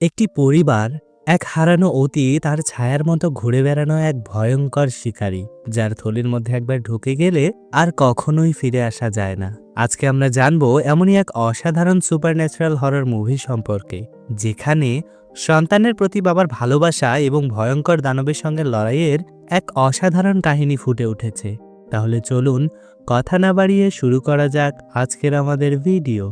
একটি পরিবার, এক হারানো অতি, তার ছায়ার মতো ঘুরে বেড়ানো এক ভয়ঙ্কর শিকারী, যার থলির মধ্যে একবার ঢুকে গেলে আর কখনোই ফিরে আসা যায় না। আজকে আমরা জানব এমনই এক অসাধারণ সুপারন্যাচারাল হরর মুভি সম্পর্কে, যেখানে সন্তানের প্রতি বাবার ভালোবাসা এবং ভয়ঙ্কর দানবের সঙ্গে লড়াইয়ের এক অসাধারণ কাহিনী ফুটে উঠেছে। তাহলে চলুন, কথা না বাড়িয়ে শুরু করা যাক আজকের আমাদের ভিডিও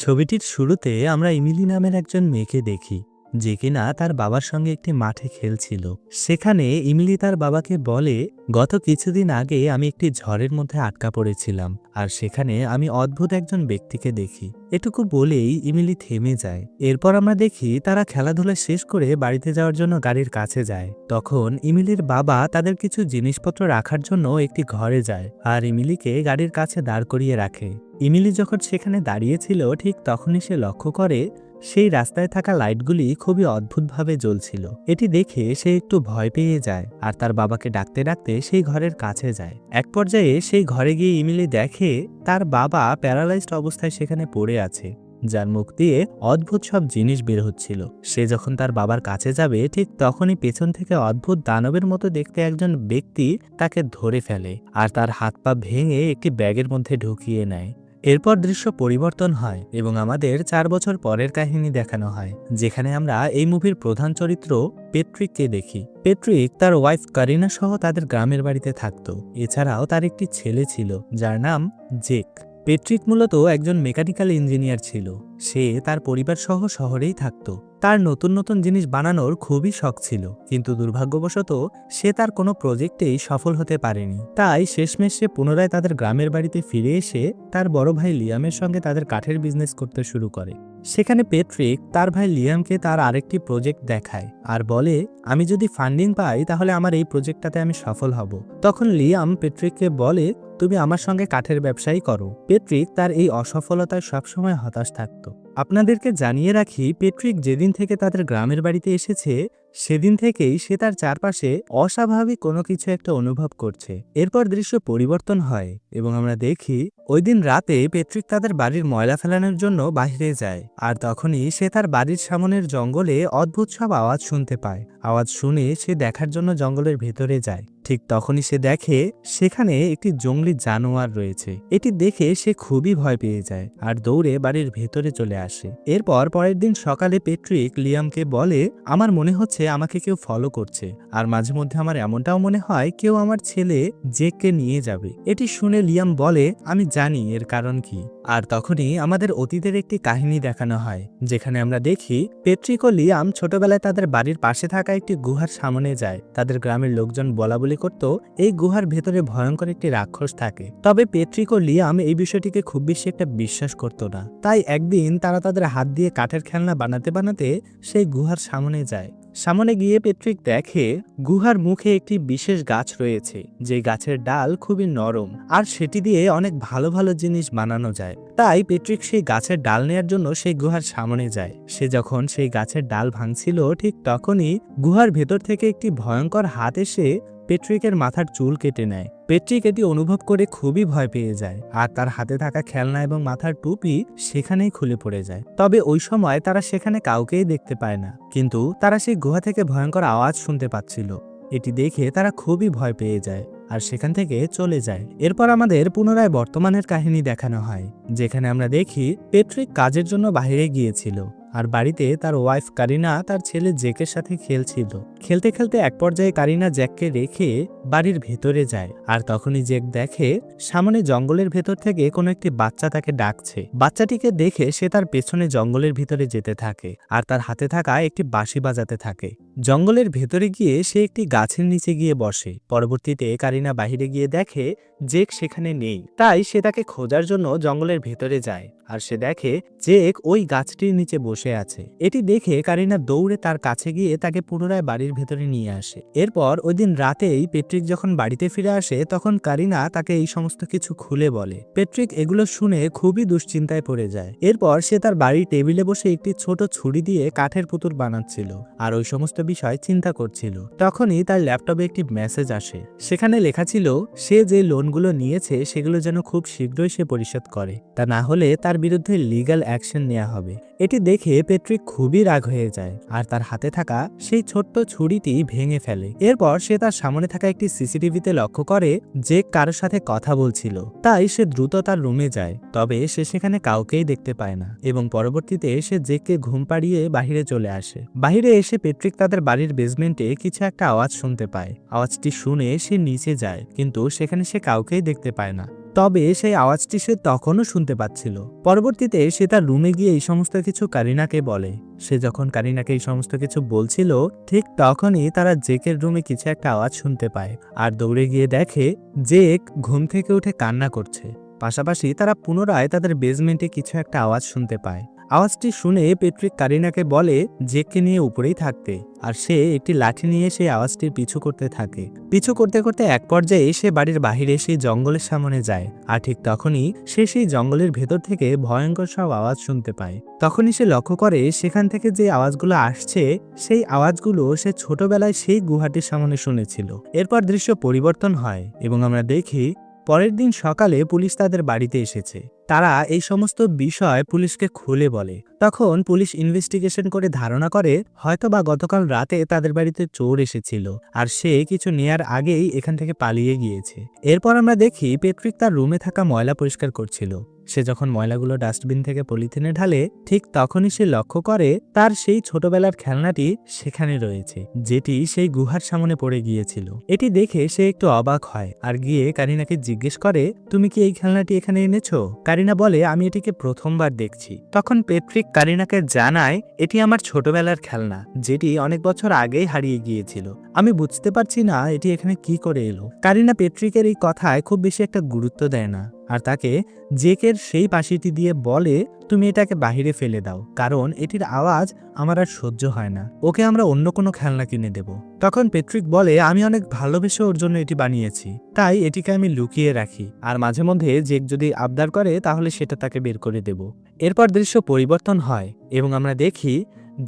ছবিটির শুরুতে আমরা ইমিলি নামের একজন মেয়েকে দেখি। যে কিনা তার বাবার সঙ্গে একটি মাঠে খেলছিল। সেখানে ইমিলি তার বাবাকে বলে, গত কিছুদিন আগে আমি একটি ঝড়ের মধ্যে আটকা পড়েছিলাম, আর সেখানে আমি অদ্ভুত একজন ব্যক্তিকে দেখি। এটুকু বলেই ইমিলি থেমে যায়। এরপর আমরা দেখি তারা খেলাধুলা শেষ করে বাড়িতে যাওয়ার জন্য গাড়ির কাছে যায়। তখন ইমিলির বাবা তাদের কিছু জিনিসপত্র রাখার জন্য একটি ঘরে যায়, আর ইমিলিকে গাড়ির কাছে দাঁড় করিয়ে রাখে। ইমিলি যখন সেখানে দাঁড়িয়েছিল, ঠিক তখনই সে লক্ষ্য করে সেই রাস্তায় থাকা লাইটগুলি খুবই অদ্ভুতভাবে জ্বলছিল। এটি দেখে সে একটু ভয় পেয়ে যায় আর তার বাবাকে ডাকতে ডাকতে সেই ঘরের কাছে যায়। এক পর্যায়ে সেই ঘরে গিয়ে ইমিলি দেখে তার বাবা প্যারালাইজড অবস্থায় সেখানে পড়ে আছে, যার মুখ দিয়ে অদ্ভুত সব জিনিস বের হচ্ছিল। সে যখন তার বাবার কাছে যাবে, ঠিক তখনই পেছন থেকে অদ্ভুত দানবের মতো দেখতে একজন ব্যক্তি তাকে ধরে ফেলে আর তার হাত পা ভেঙে একটি ব্যাগের মধ্যে ঢুকিয়ে নেয়। এরপর দৃশ্য পরিবর্তন হয় এবং আমাদের চার বছর পরের কাহিনী দেখানো হয়, যেখানে আমরা এই মুভির প্রধান চরিত্র পেট্রিককে দেখি। পেট্রিক তার ওয়াইফ কারিনা সহ তাদের গ্রামের বাড়িতে থাকত। এছাড়াও তার একটি ছেলে ছিল, যার নাম জেক। পেট্রিক মূলত একজন মেকানিক্যাল ইঞ্জিনিয়ার ছিল। সে তার পরিবার সহ শহরেই থাকত। তার নতুন নতুন জিনিস বানানোর খুবই শখ ছিল, কিন্তু দুর্ভাগ্যবশত সে তার কোনো প্রজেক্টেই সফল হতে পারেনি। তাই শেষমেশ সে পুনরায় তাদের গ্রামের বাড়িতে ফিরে এসে তার বড় ভাই লিয়ামের সঙ্গে তাদের কাঠের বিজনেস করতে শুরু করে। সেখানে পেট্রিক, তার ভাই লিয়ামকে তার আরেকটি প্রজেক্ট দেখায় আর বলে, আমি যদি ফান্ডিং পাই, তাহলে আমার এই প্রজেক্টটাতে আমি সফল হব। তখন লিয়াম পেট্রিককে বলে, তুমি আমার সঙ্গে কাঠের ব্যবসায়ী করো। পেট্রিক তার এই অসফলতায় সবসময় হতাশ থাকত। আপনাদেরকে জানিয়ে রাখি পেট্রিক যেদিন থেকে তাদের গ্রামের বাড়িতে এসেছে সেদিন থেকেই সে তার চারপাশে অস্বাভাবিক কোনো কিছু একটা অনুভব করছে। এরপর দৃশ্য পরিবর্তন হয় এবং আমরা দেখি, ওই দিন রাতে পেট্রিক তাদের বাড়ির ময়লা ফেলানোর জন্য বাইরে যায় আর তখনই সে তার বাড়ির সামনের জঙ্গলে অদ্ভুত সব আওয়াজ শুনতে পায়। আওয়াজ শুনে সে দেখার জন্য জঙ্গলের ভেতরে যায়। ঠিক তখনই সে দেখে, সেখানে একটি জঙ্গলি জানোয়ার রয়েছে। এটি দেখে সে খুবই ভয় পেয়ে যায় আর দৌড়ে বাড়ির ভেতরে চলে আসে। এরপর পরের দিন সকালে পেট্রিক লিয়ামকে বলে, আমার মনে হচ্ছে আমাকে কেউ ফলো করছে। আর মাঝে মধ্যে আমার এমনটাও মনে হয় কেউ আমার ছেলে জেককে নিয়ে যাবে। এটি শুনে লিয়াম বলে, আমি জানি এর কারণ কি। আর তখনই আমাদের অতীতের একটি কাহিনী দেখানো হয়, যেখানে আমরা দেখি পেট্রিক ও লিয়াম ছোটবেলায় তাদের বাড়ির পাশে থাকা একটি গুহার সামনে যায়। তাদের গ্রামের লোকজন বলা বলি করত, এই গুহার ভেতরে ভয়ঙ্কর একটি রাক্ষস থাকে। তবে পেট্রিক ও লিয়াম এই বিষয়টিকে খুব বেশি একটা বিশ্বাস করত না। তাই একদিন তারা তাদের হাত দিয়ে কাঠের খেলনা বানাতে বানাতে সেই গুহার সামনে যায়। সামনে গিয়ে পেট্রিক দেখে গুহার মুখে একটি বিশেষ গাছ রয়েছে, যে গাছের ডাল খুবই নরম, আর সেটি দিয়ে অনেক ভালো ভালো জিনিস বানানো যায়। তাই পেট্রিক সেই গাছের ডাল নেয়ার জন্য সেই গুহার সামনে যায়। সে যখন সেই গাছের ডাল ভাঙছিল, ঠিক তখনই গুহার ভেতর থেকে একটি ভয়ঙ্কর হাত এসে পেট্রিকের মাথার চুল কেটে নেয়। পেট্রিক এটি অনুভব করে খুবই ভয় পেয়ে যায় আর তার হাতে থাকা খেলনা এবং মাথার টুপি সেখানেই খুলে পড়ে যায়। তবে ওই সময় তারা সেখানে কাউকেই দেখতে পায় না, কিন্তু তারা সেই গুহা থেকে ভয়ঙ্কর আওয়াজ শুনতে পাচ্ছিল। এটি দেখে তারা খুবই ভয় পেয়ে যায় আর সেখান থেকে চলে যায়। এরপর আমাদের পুনরায় বর্তমানের কাহিনী দেখানো হয়, যেখানে আমরা দেখি পেট্রিক কাজের জন্য বাইরে গিয়েছিল। আর বাড়িতে তার ওয়াইফ কারিনা, তার ছেলে জেকের সাথে খেলছিল। খেলতে খেলতে এক পর্যায়ে কারিনা জ্যাককে রেখে বাড়ির ভেতরে যায় আর তখনই জ্যাক দেখে সামনে জঙ্গলের ভেতর থেকে কোনো একটি বাচ্চা তাকে ডাকছে। বাচ্চাটিকে দেখে সে তার পেছনে জঙ্গলের ভিতরে যেতে থাকে আর তার হাতে থাকা একটি বাঁশি বাজাতে থাকে। জঙ্গলের ভেতরে গিয়ে সে একটি গাছের নিচে গিয়ে বসে। পরবর্তীতে কারিনা বাহিরে গিয়ে দেখে জেক সেখানে নেই, তাই সে তাকে খোঁজার জন্য জঙ্গলের ভেতরে যায় আর সে দেখে জেক ওই গাছটির নিচে বসে আছে। এটি দেখে কারিনা দৌড়ে তার কাছে গিয়ে তাকে পুনরায় বাড়ির ভেতরে নিয়ে আসে। এরপর ওই দিন রাতেই পেট্রিক যখন বাড়িতে ফিরে আসে, তখন কারিনা তাকে এই সমস্ত কিছু খুলে বলে। পেট্রিক এগুলো শুনে খুবই দুশ্চিন্তায় পড়ে যায়। এরপর সে তার বাড়ির টেবিলে বসে একটি ছোট ছুরি দিয়ে কাঠের পুতুল বানাচ্ছিল। আর ওই সমস্ত বিষয় চিন্তা করছিল। তখনই তার ল্যাপটপে একটি মেসেজ আসে। সেখানে লেখা ছিল, সে যে লোনগুলো নিয়েছে সেগুলো যেন খুব শীঘ্রই সে পরিশোধ করে। তা না হলে তার বিরুদ্ধে লিগ্যাল অ্যাকশন নেওয়া হবে। এটি দেখে পেট্রিক খুবই রাগ হয়ে যায় আর তার হাতে থাকা সেই ছোট্ট ছুরিটি ভেঙে ফেলে। এরপর সে তার সামনে থাকা একটি সিসিটিভিতে লক্ষ্য করে যে কারোর সাথে কথা বলছিল। তাই সে দ্রুত তার রুমে যায়। তবে সে সেখানে কাউকেই দেখতে পায় না এবং পরবর্তীতে সে জেককে ঘুম পাড়িয়ে বাহিরে চলে আসে। বাহিরে এসে পেট্রিক তাদের বাড়ির বেসমেন্টে কিছু একটা আওয়াজ শুনতে পায়। আওয়াজটি শুনে সে নিচে যায়, কিন্তু সেখানে সে কাউকেই দেখতে পায় না। তবে সেই আওয়াজটি সে তখনও শুনতে পাচ্ছিল। পরবর্তীতে সে তার রুমে গিয়ে এই সমস্ত কিছু কারিনাকে বলে। সে যখন কারিনাকে এই সমস্ত কিছু বলছিল, ঠিক তখনই তারা জেকের রুমে কিছু একটা আওয়াজ শুনতে পায় আর দৌড়ে গিয়ে দেখে জেক ঘুম থেকে উঠে কান্না করছে। পাশাপাশি তারা পুনরায় তাদের বেসমেন্টে কিছু একটা আওয়াজ শুনতে পায়। আওয়াজটি শুনে পেট্রিক কারিনাকে বলে জেককে নিয়ে উপরেই থাকতে, আর সে একটি লাঠি নিয়ে সেই আওয়াজটির পিছু করতে থাকে। পিছু করতে করতে এক পর্যায়ে সে বাড়ির বাহিরে সেই জঙ্গলের সামনে যায়, আর ঠিক তখনই সে সেই জঙ্গলের ভেতর থেকে ভয়ঙ্কর সব আওয়াজ শুনতে পায়। তখনই সে লক্ষ্য করে সেখান থেকে যে আওয়াজগুলো আসছে, সেই আওয়াজগুলো সে ছোটবেলায় সেই গুহাটির সামনে শুনেছিল। এরপর দৃশ্য পরিবর্তন হয় এবং আমরা দেখি পরের দিন সকালে পুলিশ তাদের বাড়িতে এসেছে। তারা এই সমস্ত বিষয় পুলিশকে খুলে বলে। তখন পুলিশ ইনভেস্টিগেশন করে ধারণা করে হয়তো বা গতকাল রাতে তাদের বাড়িতে চোর এসেছিল আর সে কিছু নেয়ার আগেই এখান থেকে পালিয়ে গিয়েছে। এরপর আমরা দেখি, পেট্রিক তার রুমে থাকা ময়লা পরিষ্কার করছিল। সে যখন ময়লাগুলো ডাস্টবিন থেকে পলিথিনে ঢালে, ঠিক তখনই সে লক্ষ্য করে তার সেই ছোটবেলার খেলনাটি সেখানে রয়েছে, যেটি সেই গুহার সামনে পড়ে গিয়েছিল। এটি দেখে সে একটু অবাক হয় আর গিয়ে কারিনাকে জিজ্ঞেস করে, তুমি কি এই খেলনাটি এখানে এনেছো? কারিনা বলে, আমি এটিকে প্রথমবার দেখছি। তখন পেট্রিক কারিনাকে জানায়, এটি আমার ছোটবেলার খেলনা, যেটি অনেক বছর আগেই হারিয়ে গিয়েছিল। আমি বুঝতে পারছি না এটি এখানে কি করে এলো। কারিনা পেট্রিকের এই কথায় খুব বেশি একটা গুরুত্ব দেয় না। আর তাকে জেকের সেই পাশিটি দিয়ে বলে, তুমি এটাকে বাহিরে ফেলে দাও, কারণ এটির আওয়াজ আমার আর সহ্য হয় না। ওকে আমরা অন্য কোনো খেলনা কিনে দেব। তখন পেট্রিক বলে, আমি অনেক ভালোবেসে ওর জন্য এটি বানিয়েছি। তাই এটিকে আমি লুকিয়ে রাখি। আর মাঝে মধ্যে জেক যদি আবদার করে, তাহলে সেটা তাকে বের করে দেব। এরপর দৃশ্য পরিবর্তন হয় এবং আমরা দেখি,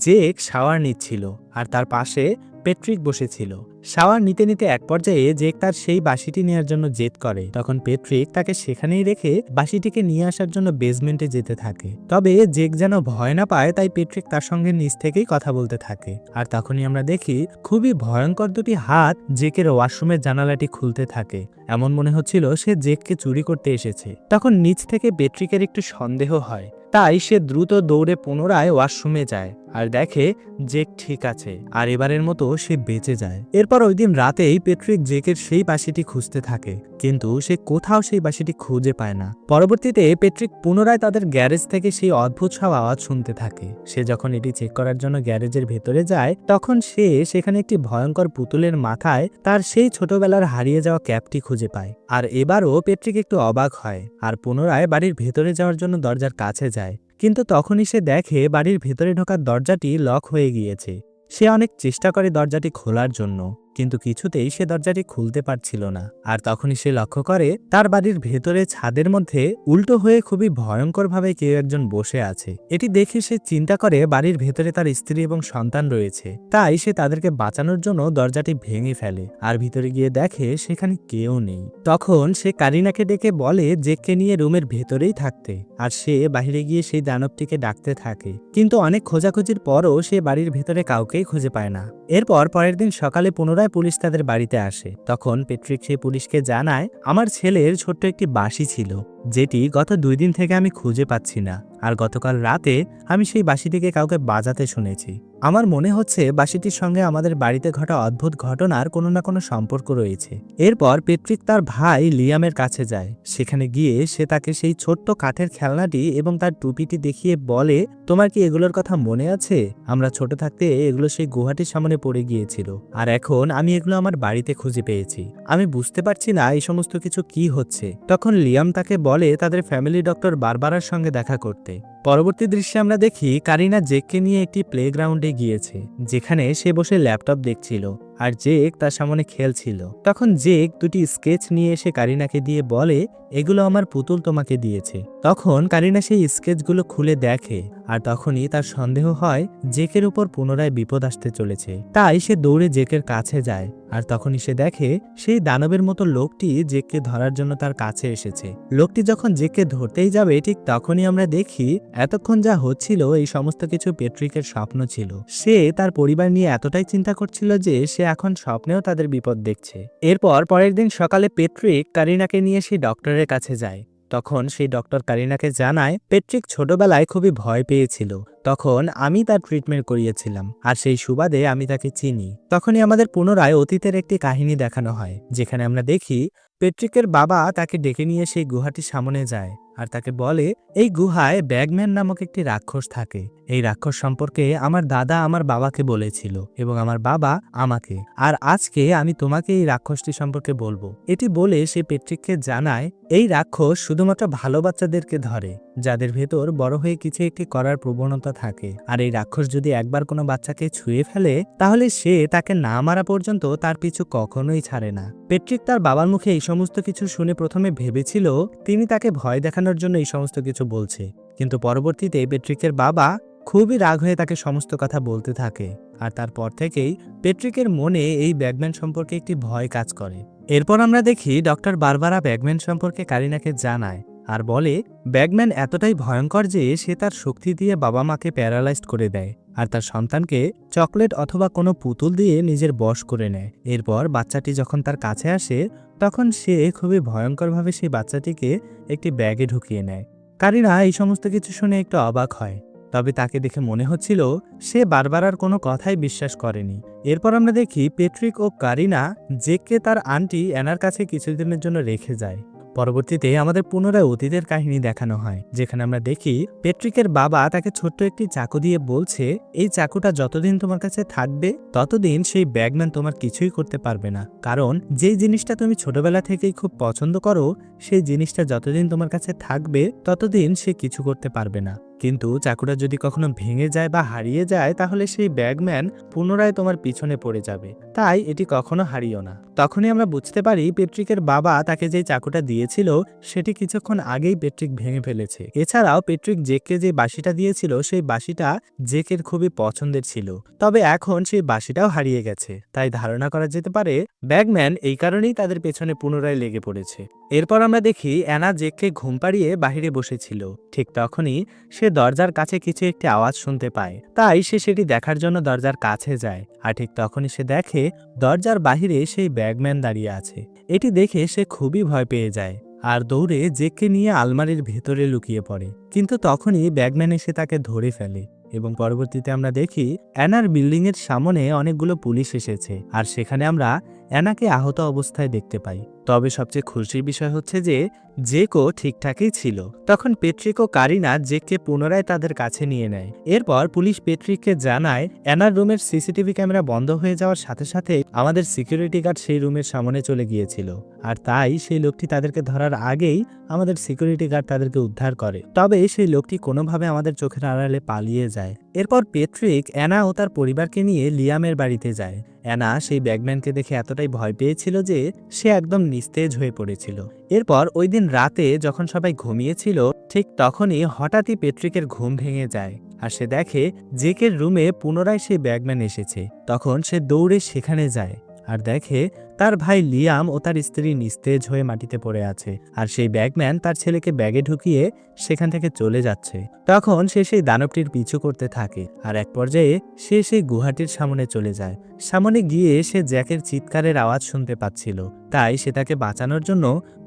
জেক শাওয়ার নিচ্ছিল, আর তার পাশে পেট্রিক বসেছিল। শাওয়ার নিতে নিতে এক পর্যায়ে জেক তার সেই বাঁশিটি নেওয়ার জন্য জেদ করে। তখন পেট্রিক তাকে সেখানেই রেখে বাঁশিটিকে নিয়ে আসার জন্য বেসমেন্টে যেতে থাকে। তবে জেক যেন ভয় না পায়, তাই পেট্রিক তার সঙ্গে নিচ থেকেই কথা বলতে থাকে। আর তখনই আমরা দেখি, খুবই ভয়ঙ্কর দুটি হাত জেকের ওয়াশরুমের জানালাটি খুলতে থাকে। এমন মনে হচ্ছিল সে জেককে চুরি করতে এসেছে। তখন নিচ থেকে পেট্রিকের একটু সন্দেহ হয়। তাই সে দ্রুত দৌড়ে পুনরায় ওয়াশরুমে যায়। আর দেখে জেক ঠিক আছে, আর এবারের মতো সে বেঁচে যায়। এরপর ওই দিন রাতেই পেট্রিক জেকের সেই বাসিটি খুঁজতে থাকে, কিন্তু সে কোথাও সেই বাসিটি খুঁজে পায় না। পরবর্তীতে পেট্রিক পুনরায় তাদের গ্যারেজ থেকে সেই অদ্ভুত সব আওয়াজ শুনতে থাকে। সে যখন এটি চেক করার জন্য গ্যারেজের ভেতরে যায়, তখন সে সেখানে একটি ভয়ঙ্কর পুতুলের মাথায় তার সেই ছোটবেলার হারিয়ে যাওয়া ক্যাপটি খুঁজে পায়। আর এবারও পেট্রিক একটু অবাক হয়, আর পুনরায় বাড়ির ভেতরে যাওয়ার জন্য দরজার কাছে যায়। কিন্তু তখনই সে দেখে বাড়ির ভেতরে ঢোকার দরজাটি লক হয়ে গিয়েছে। সে অনেক চেষ্টা করে দরজাটি খোলার জন্য। কিন্তু কিছুতেই সে দরজাটি খুলতে পারছিল না। আর তখনই সে লক্ষ্য করে, তার বাড়ির ভেতরে ছাদের মধ্যে উল্টো হয়ে খুবই ভয়ঙ্করভাবে কেউ একজন বসে আছে। এটি দেখে সে চিন্তা করে, বাড়ির ভেতরে তার স্ত্রী এবং সন্তান রয়েছে। তাই সে তাদেরকে বাঁচানোর জন্য দরজাটি ভেঙে ফেলে। আর ভিতরে গিয়ে দেখে, সেখানে কেউ নেই। তখন সে কারিনাকে ডেকে বলে জেককে নিয়ে রুমের ভেতরেই থাকতে? আর সে বাহিরে গিয়ে সেই দানবটিকে ডাকতে থাকে। কিন্তু অনেক খোঁজাখুঁজির পরও সে বাড়ির ভেতরে কাউকেই খুঁজে পায় না। এরপর পরের দিন সকালে পুনরায় পুলিশ তাদের বাড়িতে আসে। তখন পেট্রিক সেই পুলিশকে জানায়, আমার ছেলের ছোট্ট একটি বাঁশি ছিল, যেটি গত দুই দিন থেকে আমি খুঁজে পাচ্ছি না। আর গতকাল রাতে আমি সেই বাঁশিটিকে কাউকে বাজাতে শুনেছি। আমার মনে হচ্ছে বাঁশিটির সঙ্গে আমাদের বাড়িতে ঘটা অদ্ভুত ঘটনার কোনো না কোনো সম্পর্ক রয়েছে। এরপর পেট্রিক তার ভাই লিয়ামের কাছে যায়। সেখানে গিয়ে সে তাকে সেই ছোট্ট কাঠের খেলনাটি এবং তার টুপিটি দেখিয়ে বলে, তোমার কি এগুলোর কথা মনে আছে? আমরা ছোট থাকতে এগুলো সেই গুহাটির সামনে পড়ে গিয়েছিল। আর এখন আমি এগুলো আমার বাড়িতে খুঁজে পেয়েছি। আমি বুঝতে পারছি না এই সমস্ত কিছু কি হচ্ছে। তখন লিয়াম তাকে বলে, তাদের ফ্যামিলি ডক্টর বারবারার সঙ্গে দেখা করতে। পরবর্তী দৃশ্যে আমরা দেখি কারিনা জেককে নিয়ে একটি প্লেগ্রাউন্ডে গিয়েছে, যেখানে সে বসে ল্যাপটপ দেখছিল আর জেক তার সামনে খেলছিল। তখন জেক দুটি স্কেচ নিয়ে এসে কারিনাকে দিয়ে বলে এগুলো আমার পুতুল তোমাকে দিয়েছে। তখন কারিনা সেই স্কেচগুলো খুলে দেখে, আর তখনই তার সন্দেহ হয় জেকের উপর পুনরায় বিপদ আসতে চলেছে। তাই সে দৌড়ে জেকের কাছে যায়, আর তখনই সে দেখে সেই দানবের মতো লোকটি জেককে ধরার জন্য তার কাছে এসেছে। লোকটি যখন জেককে ধরতেই যাবে, ঠিক তখনই আমরা দেখি এতক্ষণ যা হচ্ছিল এই সমস্ত কিছু পেট্রিকের স্বপ্ন ছিল। সে তার পরিবার নিয়ে এতটাই চিন্তা করছিল যে সে এখন স্বপ্নেও তাদের বিপদ দেখছে। এরপর পরের দিন সকালে পেট্রিক কারিনাকে নিয়ে সেই ডক্টরের কাছে যায়। তখন সেই ডক্টর কারিনাকে জানায়, পেট্রিক ছোটবেলায় খুবই ভয় পেয়েছিল। তখন আমি তার ট্রিটমেন্ট করিয়েছিলাম, আর সেই সুবাদে আমি তাকে চিনি। তখনই আমাদের পুনরায় অতীতের একটি কাহিনী দেখানো হয়, যেখানে আমরা দেখি, পেট্রিকের বাবা তাকে ডেকে নিয়ে সেই গুহাটির সামনে যায়, আর তাকে বলে, এই গুহায় ব্যাগম্যান নামক একটি রাক্ষস থাকে। এই রাক্ষস সম্পর্কে আমার দাদা আমার বাবাকে বলেছিল এবং আমার বাবা আমাকে। আর আজকে আমি তোমাকে এই রাক্ষসটি সম্পর্কে বলব। এটি বলে সে পেট্রিককে জানায়, এই রাক্ষস শুধুমাত্র ভালো বাচ্চাদেরকে ধরে, যাদের ভেতর বড় হয়ে কিছু একটি করার প্রবণতা থাকে। আর এই রাক্ষস যদি একবার কোনো বাচ্চাকে ছুঁয়ে ফেলে, তাহলে সে তাকে না মারা পর্যন্ত তার পিছু কখনোই ছাড়ে না। পেট্রিক তার বাবার মুখে এই সমস্ত কিছু শুনে প্রথমে ভেবেছিল, তিনি তাকে ভয় দেখানোর জন্য এই সমস্ত কিছু বলছে। কিন্তু পরবর্তীতে পেট্রিকের বাবা খুবই রাগ হয়ে তাকে সমস্ত কথা বলতে থাকে। আর তারপর থেকেই পেট্রিকের মনে এই ব্যাগম্যান সম্পর্কে একটি ভয় কাজ করে। এরপর আমরা দেখি ডক্টর বারবারা ব্যাগম্যান সম্পর্কে কারিনাকে জানায় আর বলে, ব্যাগম্যান এতটাই ভয়ঙ্কর যে সে তার শক্তি দিয়ে বাবা মাকে প্যারালাইজড করে দেয় আর তার সন্তানকে চকলেট অথবা কোনো পুতুল দিয়ে নিজের বশ করে নেয়। এরপর বাচ্চাটি যখন তার কাছে আসে, তখন সে খুবই ভয়ঙ্করভাবে সেই বাচ্চাটিকে একটি ব্যাগে ঢুকিয়ে নেয়। কারিনা এই সমস্ত কিছু শুনে একটু অবাক হয়। তবে তাকে দেখে মনে হচ্ছিল সে বারবার আর কোনো কথাই বিশ্বাস করেনি। এরপর আমরা দেখি পেট্রিক ও কারিনা জেককে তার আন্টি অ্যানার কাছে কিছুদিনের জন্য রেখে যায়। পরবর্তীতে আমাদের পুনরায় অতীতের কাহিনী দেখানো হয়, যেখানে আমরা দেখি পেট্রিকের বাবা তাকে ছোট্ট একটি চাকু দিয়ে বলছে, এই চাকুটা যতদিন তোমার কাছে থাকবে, ততদিন সেই ব্যাগম্যান তোমার কিছুই করতে পারবে না। কারণ যেই জিনিসটা তুমি ছোটবেলা থেকেই খুব পছন্দ করো, সেই জিনিসটা যতদিন তোমার কাছে থাকবে, ততদিন সে কিছু করতে পারবে না। কিন্তু চাকুটা যদি কখনো ভেঙে যায় বা হারিয়ে যায়, তাহলে সেই ব্যাগম্যান পুনরায় তোমার পিছনে পড়ে যাবে। তাই এটি কখনো হারিও না। তখনই আমরা বুঝতে পারি পেট্রিকের বাবা তাকে যে চাকুটা দিয়েছিল, সেটি কিছুক্ষণ আগেই পেট্রিক ভেঙে ফেলেছে। এছাড়াও পেট্রিক জেককে যে বাঁশিটা দিয়েছিল, সেই বাঁশিটা জেকের খুবই পছন্দের ছিল। তবে এখন সেই বাঁশিটাও হারিয়ে গেছে। তাই ধারণা করা যেতে পারে, ব্যাগম্যান এই কারণেই তাদের পেছনে পুনরায় লেগে পড়েছে। এরপর আমরা দেখি অ্যানা জেককে ঘুম পাড়িয়ে বাহিরে বসেছিল। ঠিক তখনই সে দরজার কাছে কিছু একটি আওয়াজ শুনতে পায়। তাই সে সেটি দেখার জন্য দরজার কাছে যায় আর ঠিক তখনই সে দেখে দরজার বাহিরে সেই ব্যাগম্যান দাঁড়িয়ে আছে। এটি দেখে সে খুবই ভয় পেয়ে যায় আর দৌড়ে জেককে নিয়ে আলমারির ভেতরে লুকিয়ে পড়ে। কিন্তু তখনই ব্যাগম্যান এসে তাকে ধরে ফেলে এবং পরবর্তীতে আমরা দেখি অ্যানার বিল্ডিং এর সামনে অনেকগুলো পুলিশ এসেছে আর সেখানে আমরা অ্যানাকে আহত অবস্থায় দেখতে পাই। তবে সবচেয়ে খুশির বিষয় হচ্ছে যে জেকো ঠিকঠাকই ছিল। তখন পেট্রিক ও কারিনা জেককে পুনরায় তাদের কাছে নিয়ে নেয়। এরপর পুলিশ পেট্রিককে জানায়, অ্যানার রুমের সিসিটিভি ক্যামেরা বন্ধ হয়ে যাওয়ার সাথে সাথে আমাদের সিকিউরিটি গার্ড সেই রুমের সামনে চলে গিয়েছিল। আর তাই সেই লোকটি তাদেরকে ধরার আগেই আমাদের সিকিউরিটি গার্ড তাদেরকে উদ্ধার করে। তবে সেই লোকটি কোনোভাবে আমাদের চোখের আড়ালে পালিয়ে যায়। এরপর পেট্রিক, অ্যানা ও তার পরিবারকে নিয়ে লিয়ামের বাড়িতে যায়। অ্যানা সেই ব্যাগম্যানকে দেখে এতটাই ভয় পেয়েছিল যে, সে একদম নিস্তেজ হয়ে পড়েছিল। এরপর ওই দিন রাতে যখন সবাই ঘুমিয়েছিল, ঠিক তখনই হঠাৎই পেট্রিকের ঘুম ভেঙে যায় আর সে দেখে জেকের রুমে পুনরায় সেই ব্যাগম্যান এসেছে। তখন সে দৌড়ে সেখানে যায়। আর দেখে তার ভাই লিয়াম ও তার স্ত্রী নিস্তেজ হয়ে মাটিতে পড়ে আছে, আর সেই ব্যাগম্যান তার ছেলেকে ব্যাগে ঢুকিয়ে সেখান থেকে চলে যাচ্ছে। তখন সে সেই দানবটির পিছু করতে থাকে, আর এক পর্যায়ে সে সেই গুহাটির সামনে চলে যায়। সামনে গিয়ে সে জ্যাকের চিৎকারের আওয়াজ শুনতে পাচ্ছিল, তাই সে তাকে বাঁচানোর জন্য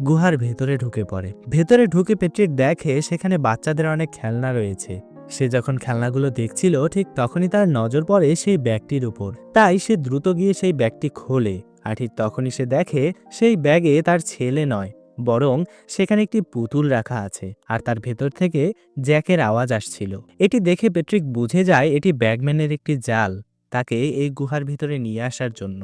গুহার ভেতরে ঢুকে পড়ে। ভেতরে ঢুকে পেট্রিক দেখে সেখানে বাচ্চাদের অনেক খেলনা রয়েছে সে যখন খেলনাগুলো দেখছিল, ঠিক তখনই তার নজর পড়ে সেই ব্যাগটির উপর। তাই সে দ্রুত গিয়ে সেই ব্যাগটি খোলে, আর ঠিক তখনই সে দেখে সেই ব্যাগে তার ছেলে নয়, বরং সেখানে একটি পুতুল রাখা আছে, আর তার ভেতর থেকে জ্যাকের আওয়াজ আসছিল। এটি দেখে পেট্রিক বুঝে যায় এটি ব্যাগম্যানের একটি জাল, তাকে এই গুহার ভিতরে নিয়ে আসার জন্য।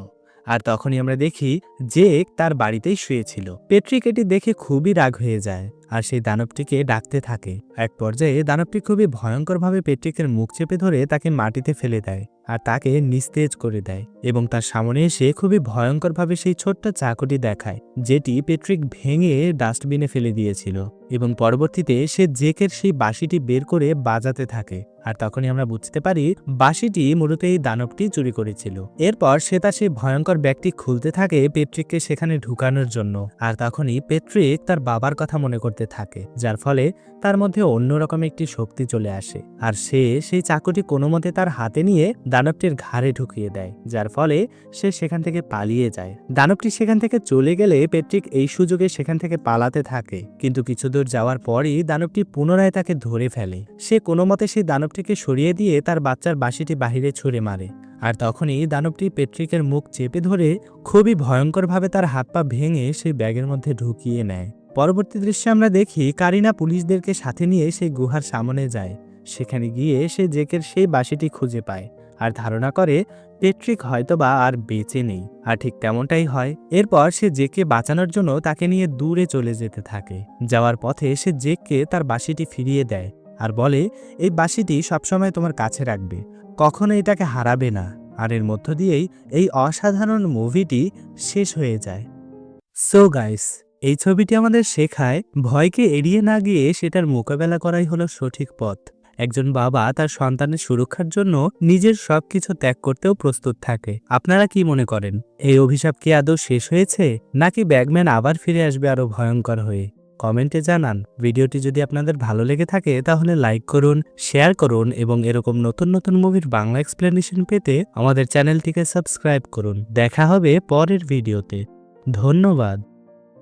আর তখনই আমরা দেখি জেক তার বাড়িতেই শুয়েছিল। পেট্রিক এটি দেখে খুবই রাগ হয়ে যায়। আর সেই দানবটিকে ডাকতে থাকে। এক পর্যায়ে দানবটি খুবই ভয়ঙ্করভাবে পেট্রিকের মুখ চেপে ধরে তাকে মাটিতে ফেলে দেয়। আর তাকে নিস্তেজ করে দেয় এবং তার সামনে এসে খুবই ভয়ঙ্করভাবে সেই ছোট্ট চাকুটি দেখায়, যেটি পেট্রিক ভেঙে ডাস্টবিনে ফেলে দিয়েছিল এবং পরবর্তীতে সে জেকের সেই বাঁশিটি বের করে বাজাতে থাকে। আর তখনই আমরা বুঝতে পারি, বাঁশিটি মূলত এই দানবটি চুরি করেছিল। এরপর সে তার সেই ভয়ঙ্কর ব্যাগটি খুলতে থাকে পেট্রিককে সেখানে ঢুকানোর জন্য। আর তখনই পেট্রিক তার বাবার কথা মনে করতে থাকে, যার ফলে তার মধ্যে অন্যরকম একটি শক্তি চলে আসে। আর সে সেই চাকুটি কোনো মতে তার হাতে নিয়ে দানবটির ঘাড়ে ঢুকিয়ে দেয়, যার ফলে সে সেখান থেকে পালিয়ে যায়। দানবটি সেখান থেকে চলে গেলে পেট্রিক এই সুযোগে সেখান থেকে পালাতে থাকে, কিন্তু কিছু দূর যাওয়ার পরই দানবটি পুনরায় তাকে ধরে ফেলে। সে কোনো মতে সেই দানবটিকে সরিয়ে দিয়ে তার বাচ্চার বাঁশিটি বাহিরে ছুঁড়ে মারে, আর তখনই দানবটি পেট্রিকের মুখ চেপে ধরে খুবই ভয়ঙ্করভাবে তার হাত পা ভেঙে সেই ব্যাগের মধ্যে ঢুকিয়ে নেয়। পরবর্তী দৃশ্যে আমরা দেখি কারিনা পুলিশদেরকে সাথে নিয়ে সেই গুহার সামনে যায়। সেখানে গিয়ে সে জেকের সেই বাসিটি খুঁজে পায়। আর ধারণা করে, পেট্রিক হয়তোবা আর বেঁচে নেই। আর ঠিক তেমনটাই হয়। এরপর সে জেকে বাঁচানোর জন্য তাকে নিয়ে দূরে চলে যেতে থাকে। যাওয়ার পথে সে জেককে তার বাঁশিটি ফিরিয়ে দেয় আর বলে, এই বাঁশিটি সবসময় তোমার কাছে রাখবে। কখনো এটাকে হারাবে না। আর এর মধ্য দিয়েই এই অসাধারণ মুভিটি শেষ হয়ে যায়। সো গাইস এই ছবিটি আমাদের শেখায়, ভয়কে এড়িয়ে না গিয়ে সেটার মোকাবেলা করাই হলো সঠিক পথ। একজন বাবা তার সন্তানের সুরক্ষার জন্য নিজের সবকিছু ত্যাগ করতেও প্রস্তুত থাকে। আপনারা কি মনে করেন, এই অভিশাপ কি আদৌ শেষ হয়েছে, নাকি ব্যাগম্যান আবার ফিরে আসবে আরও ভয়ঙ্কর হয়ে? কমেন্টে জানান। ভিডিওটি যদি আপনাদের ভালো লেগে থাকে, তাহলে লাইক করুন, শেয়ার করুন এবং এরকম নতুন নতুন মুভির বাংলা এক্সপ্লেনেশন পেতে আমাদের চ্যানেলটিকে সাবস্ক্রাইব করুন। দেখা হবে পরের ভিডিওতে। ধন্যবাদ।